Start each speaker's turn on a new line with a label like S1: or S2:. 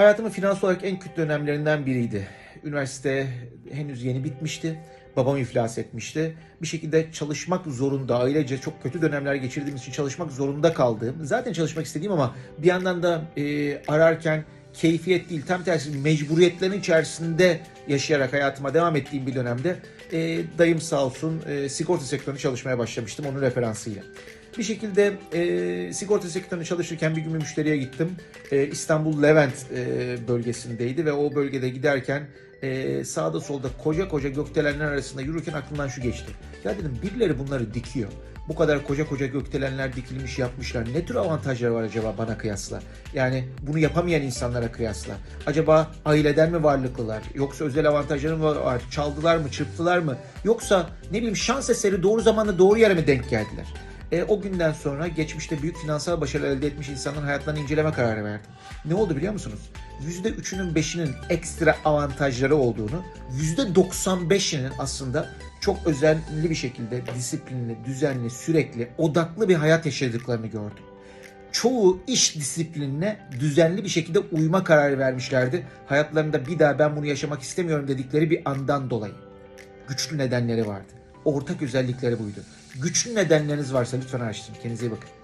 S1: Hayatımın finansal olarak en kötü dönemlerinden biriydi. Üniversite henüz yeni bitmişti. Babam iflas etmişti. Bir şekilde çalışmak zorunda, ailece çok kötü dönemler geçirdiğimiz için çalışmak zorunda kaldığım, zaten çalışmak istediğim ama bir yandan da e, ararken keyfiyet değil, tam tersi mecburiyetlerin içerisinde yaşayarak hayatıma devam ettiğim bir dönemde e, dayım sağ olsun e, sigorta sektöründe çalışmaya başlamıştım onun referansıyla. Bir şekilde e, sigorta sektöründe çalışırken bir gün bir müşteriye gittim. E, İstanbul Levent e, bölgesindeydi ve o bölgede giderken e, sağda solda koca koca gökdelenler arasında yürürken aklımdan şu geçti. Ya dedim birileri bunları dikiyor. Bu kadar koca koca gökdelenler dikilmiş yapmışlar. Ne tür avantajları var acaba bana kıyasla? Yani bunu yapamayan insanlara kıyasla. Acaba aileden mi varlıklılar? Yoksa özel avantajları mı var? Çaldılar mı? Çırptılar mı? Yoksa ne bileyim şans eseri doğru zamanda doğru yere mi denk geldiler? E, o günden sonra geçmişte büyük finansal başarı elde etmiş insanların hayatlarını inceleme kararı verdim. Ne oldu biliyor musunuz? %3'ünün 5'inin ekstra avantajları olduğunu, %95'inin aslında çok özenli bir şekilde disiplinli, düzenli, sürekli, odaklı bir hayat yaşadıklarını gördüm. Çoğu iş disiplinine düzenli bir şekilde uyma kararı vermişlerdi. Hayatlarında bir daha ben bunu yaşamak istemiyorum dedikleri bir andan dolayı. Güçlü nedenleri vardı. Ortak özellikleri buydu. Güçlü nedenleriniz varsa lütfen araştırın. Kendinize iyi bakın.